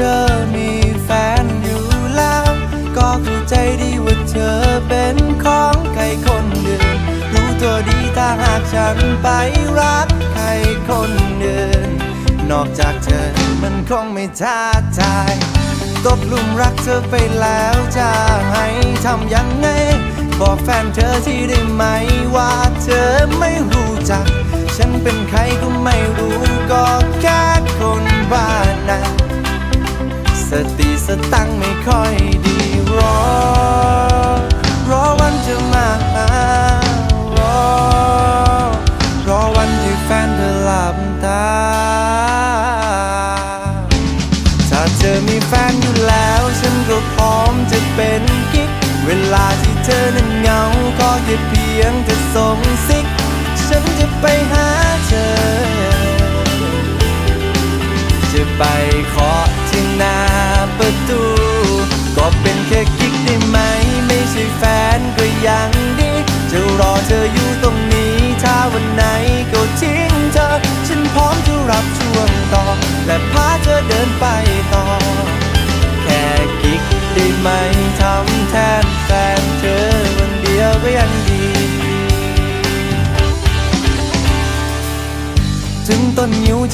เธอมีแฟนอยู่แล้ว ก็เข้าใจดีว่าเธอเป็นของใครคนเดิมรู้ตัวดีถ้าหากฉันไปรักใครคนเดินนอกจากเธอมันคงไม่ท้าทายตกลุมรักเธอไปแล้วจะให้ทำยังไง บอกแฟนเธอที่ได้ไหมว่าเธอไม่รู้จัก ฉันเป็นใครก็ไม่รู้ก็แค่คนบ้านนะ สติสตังไม่ค่อยดีรอ รอวันจะมา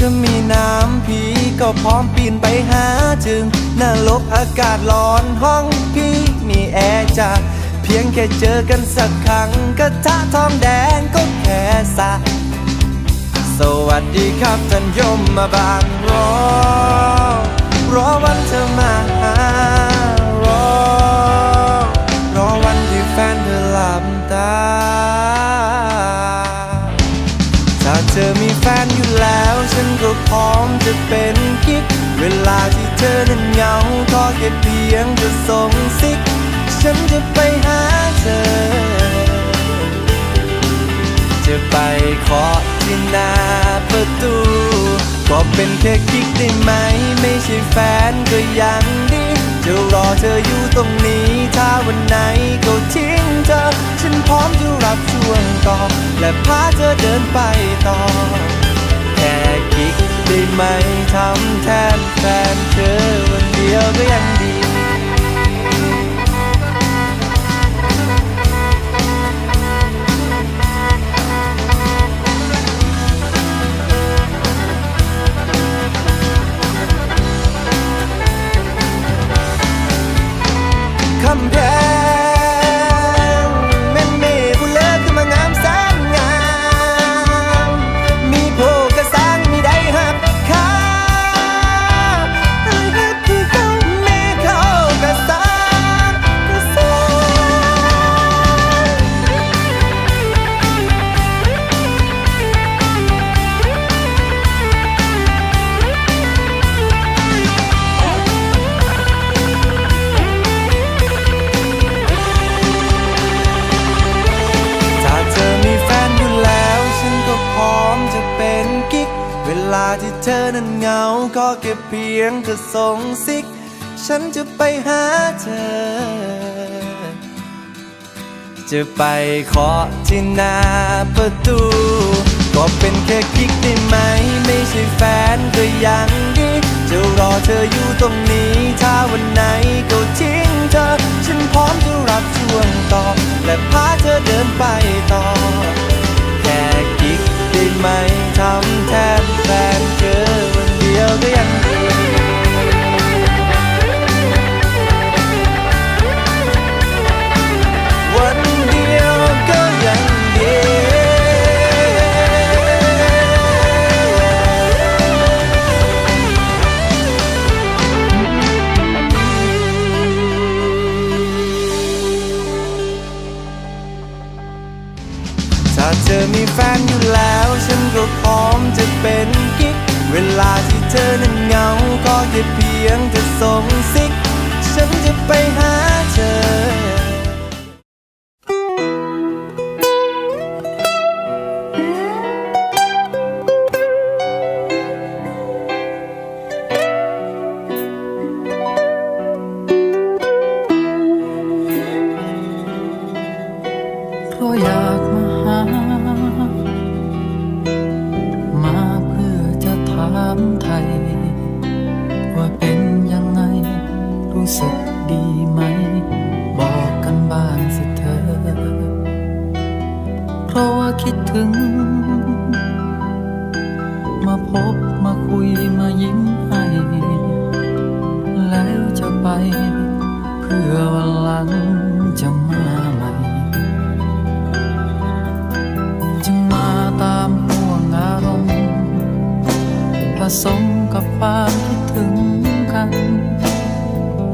จะมีน้ำผีก็พร้อมปีนไปหาจึงนรกอากาศร้อนห้องพี่มีแอร์จะเพียงแค่เจอกันสักครั้งกระทะทองแดงก็แค่สะสวัสดีครับท่านยมมาบางรอรอวันเธอมาหา จะเป็นกิ๊กเวลาที่เธอนั้นเหงาก็แค่เพียงจะส่งซิก ฉันจะไปหาเธอ จะไปเคาะที่หน้าประตูก็เป็นแค่กิ๊กได้ไหม ไม่ใช่แฟนก็ยังดีจะรอเธออยู่ตรงนี้ ถ้าวันไหนก็ทิ้งเธอ ฉันพร้อมจะรับช่วงต่อ และพาเธอเดินไปต่อ แค่กิ๊ก ได้ไหมทำแทนแฟนเธอวันเดียวก็ยังดี ที่เธอนั้นเหงาก็แค่เพียงเธอส่งซิก ฉันจะไปหาเธอ จะไปเคาะที่หน้าประตู ก็เป็นแค่กิ๊กได้ไหม ไม่ใช่แฟนก็ยังดี จะรอเธออยู่ตรงนี้ ถ้าวันไหนก็ทิ้งเธอ ฉันพร้อมจะรับช่วง ถ้าเธอมีแฟนอยู่แล้ว ฉันก็พร้อมจะเป็นกิ๊ก เวลาที่เธอนั้นเหงา ก็แค่เพียงเธอส่งซิก ฉันจะไปหาเธอ สมกับความคิดถึงกัน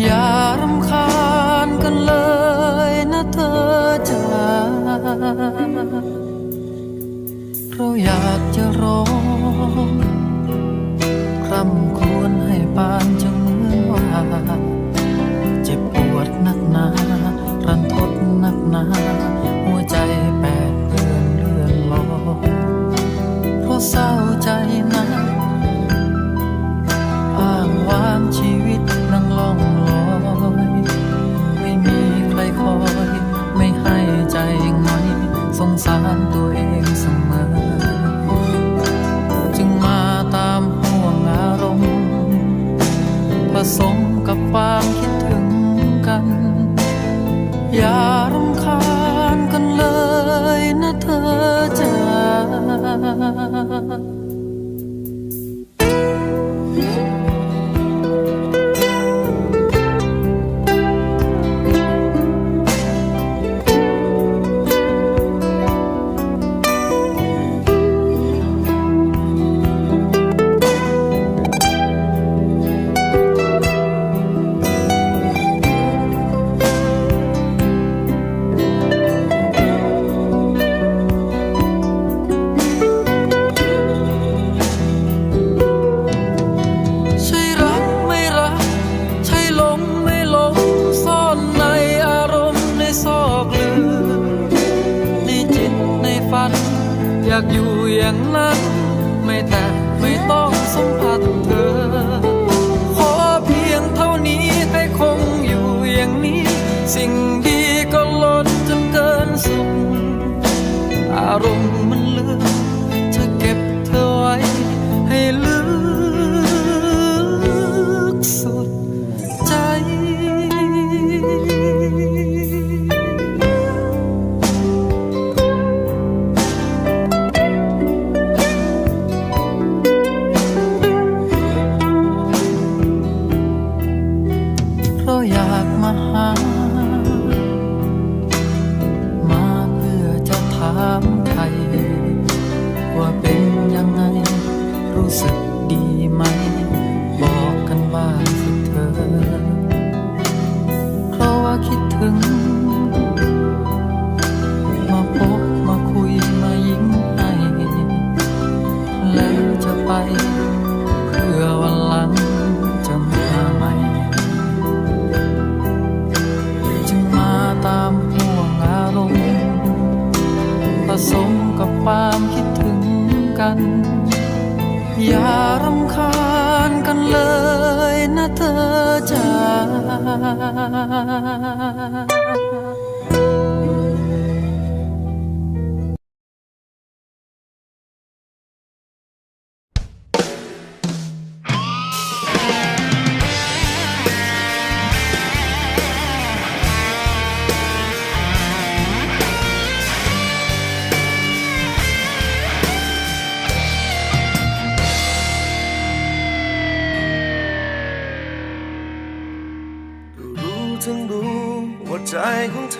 อย่ารำคาญกันเลยนะเธอจ๋าเพราะอยากจะร้องคร่ำควรให้ปานจะเหมือนว่า เจ็บปวดนักหนารันทดนักหนา หัวใจแปดเปื้อนเลือนลอยเพราะเศร้าใจนะ อยากอยู่อย่างนั้น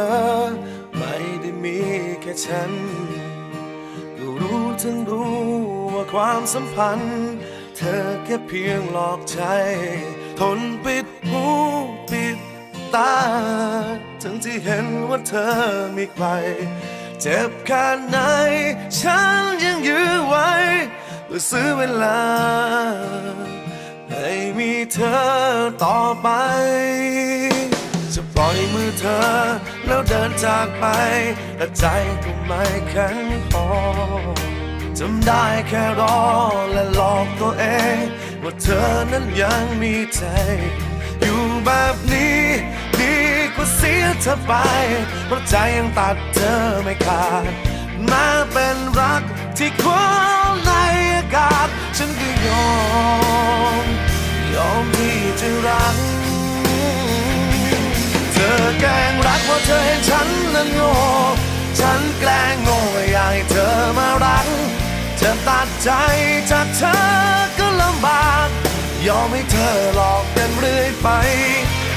อ ไม่ได้มีแค่ฉันก็รู้ทั้งรู้ว่าความสัมพันธ์ เธอแค่เพียงหลอกใจ ทนปิดหูปิดตา ทั้งที่เห็นว่าเธอมีใคร เจ็บแค่ไหน ฉันยังยื้อไว้เพื่อซื้อเวลาให้มีเธอต่อไป จะปล่อยมือเธอ แล้วเดินจากไป แต่ใจก็ไม่แข็งพอจำได้แค่รอและหลอกตัวเอง ว่าเธอนั้นยังมีใจ อยู่แบบนี้ดีกว่าเสียเธอไป เพราะใจยังตัดเธอไม่ขาดมาเป็นรักที่ควงในอากาศ ฉันก็ยอม ยอมที่จะรัก ธอเห็นฉันนั้นโง่ ฉันแกล้งโง่อยากให้เธอมารัก เธอตัดใจจากเธอก็ลำบาก ยอมให้เธอหลอกกันเรื่อยไป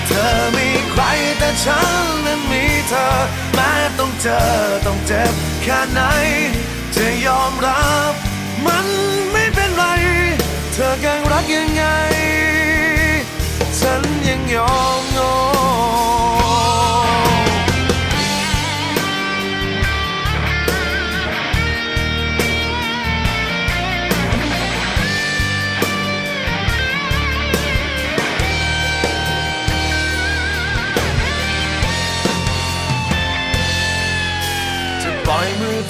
เธอมีใครแต่ฉันนั้นมีเธอ แม้ต้องเจอต้องเจ็บแค่ไหน จะยอมรับมันไม่เป็นไร เธอแกล้งรักยังไง ฉันยังยอม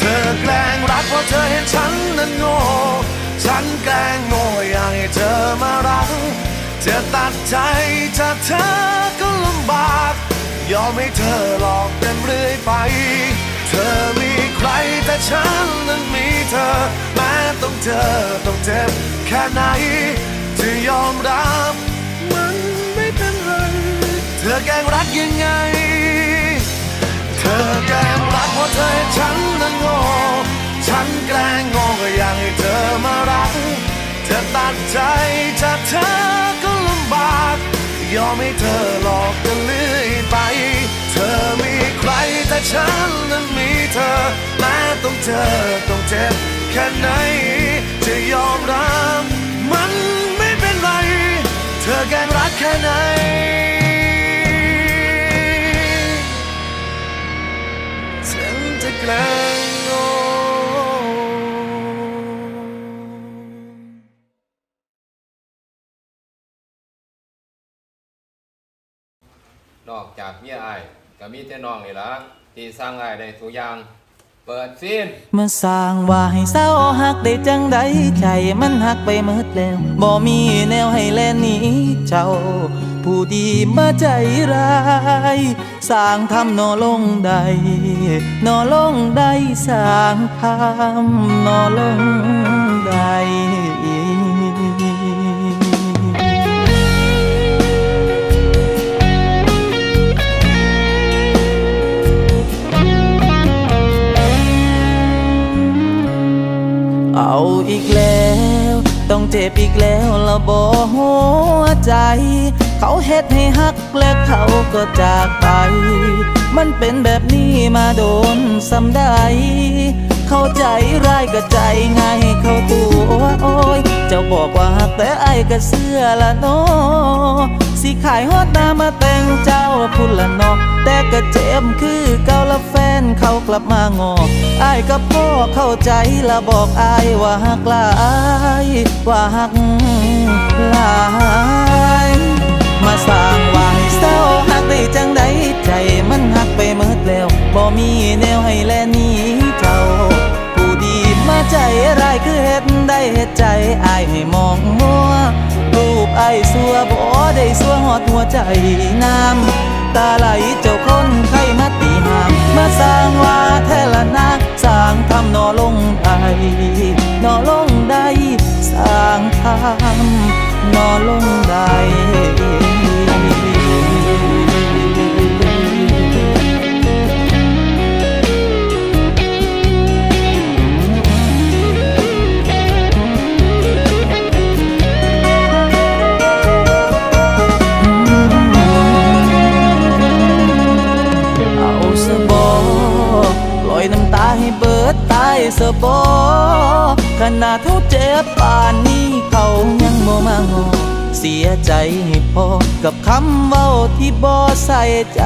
เธอแกล้งรักเพราะเธอเห็นฉันนั้นโง่ ฉันแกล้งโง่อยากให้เธอมารักจะตัดใจจากเธอก็ลำบาก ยอมให้เธอหลอกกันเรื่อยไป เธอมีใครแต่ฉันนั้นมีเธอ แม้ต้องเจอต้องเจ็บแค่ไหนจะยอมรับมันไม่เป็นไร เธอแกล้งรักยังไง อแกล้งรักเพราะเธอให้ฉันนั้นโง่ฉันแกล้งโง่ก็อยากให้เธอมารัก เธอตัดใจจากเธอก็ลำบาก ยอมให้เธอหลอกกันเรื่อยไป เธอมีใครแต่ฉันนั้นมีเธอแม้ต้องเจอต้องเจ็บแค่ไหน จะยอมรับมันไม่เป็นไร เธอแกล้งรักแค่ไหน จะแกล้งโง่นอกจากเมียอายก็มีแต่น้องนี่ละที่สร้างอายได้ทุกอย่าง เปิดซีนเมื่อสร้างว่าให้เศร้าหักได้จังใดใจมันหักไปหมดแล้วบ่มีแนวให้แลนหนีเจ้า ผู้ดีมาใจร้ายสร้างทำนอลงใดนอลงใดสร้างทำนอลงใดเอาอีกแล้ว ต้องเจ็บอีกแล้วละบ่หัวใจ เขาเฮ็ดให้ฮักและเขาก็จากไป มันเป็นแบบนี้มาโดนสำได้เข้าใจร้ายก็ใจง่ายเข้าตัวโอ้ยเจ้าบอกว่าฮักแต่ไอ้ก็เสื้อละเนสิขายฮอดนามาแต่งเจ้าพุ่นละนาะแต่ก็เจ็บคือเก่าละแฟนเขากลับมางอไอ้ายกับพ่อเข้าใจละบอกอายว่าฮักลายว่าฮักลาย มาสร้างว่าให้เศร้าหักได้จังใดใจมันหักไปหมดแล้วบ่มีแนวให้แลนี้เจ้า ผู้ดีมาใจร้ายคือเฮ็ดได้เฮ็ดใจอายให้มองมัวรูปไอายสัวบ่ได้สัวหอดหัวใจน้ำตาไหลเจ้าคนไข้มาตีหาม มาสร้างว่าแทละนักสร้างทำนอลงได้นอลงได้สร้างทำนอลงได้ อยน้ำตาให้เบิดตายสบอขนาดเท่าเจ็บป่านนี้เขายังบ่มางอเสียใจให้พอกับคำเว้าที่บ่ใส่ใจ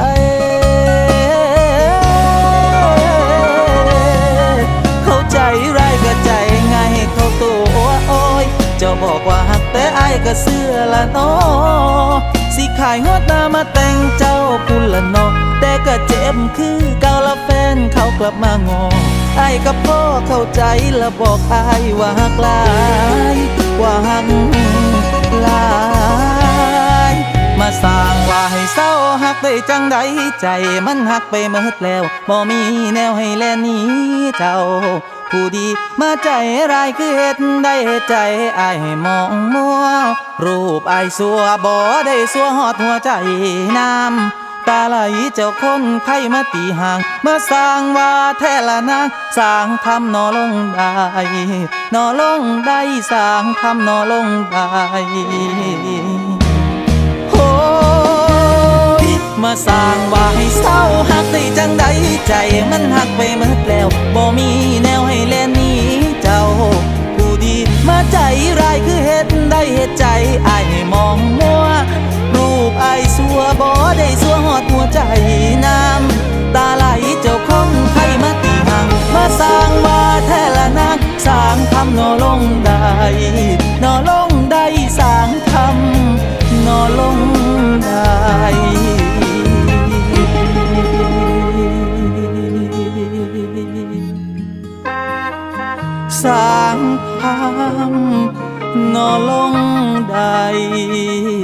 เข้าใจไรก็ใจไงเขาตัวโอ้ยเจ้าบอกว่าหักแต่ไอายก็เสื้อละนาะสิขายฮอดหน้ามาแต่งเจ้าพุ่นละนาะแต่ก็เจ็บคือเก่า กลับมางอไอ้กับพ่อเข้าใจและบอกอายว่าหักลายว่าหักลายมาสร้างว่าให้เศร้าหักได้จังใดใจมันหักไปเมิดแล้วบ่มีแนวให้แลนี้เจ้า ผู้ดีมาใจร้ายคือเฮ็ดได้ใจไอ้มองมัว รูปไอายสัวบ่ได้สัวหอดหัวใจน้ำ ตาไหลเจ้าคนไข้มาตีห่าง เมาสร้างว่าแท้ละนางสร้างทำนอลงได้นอลงได้สร้างทำนอลงได้โอ้ยมาสร้างว่าให้เศร้าหักได้จังใดใจมันหักไปหมดแล้วบ่มีแนวให้แลนนี้เจ้าผู้ดีมาใจร้ายคือเฮ็ดได้เฮ็ดใจไอ้มองมัว รูปอายสัวบ่ได้สัวหอดหัวใจน้ำตาไหลเจ้าคงไข้มาตีห่างมาสร้างว่าแท้ละนางสร้างทำนอลงได้นอลงได้สร้างทำนอลงได้สร้างทำนอลงได้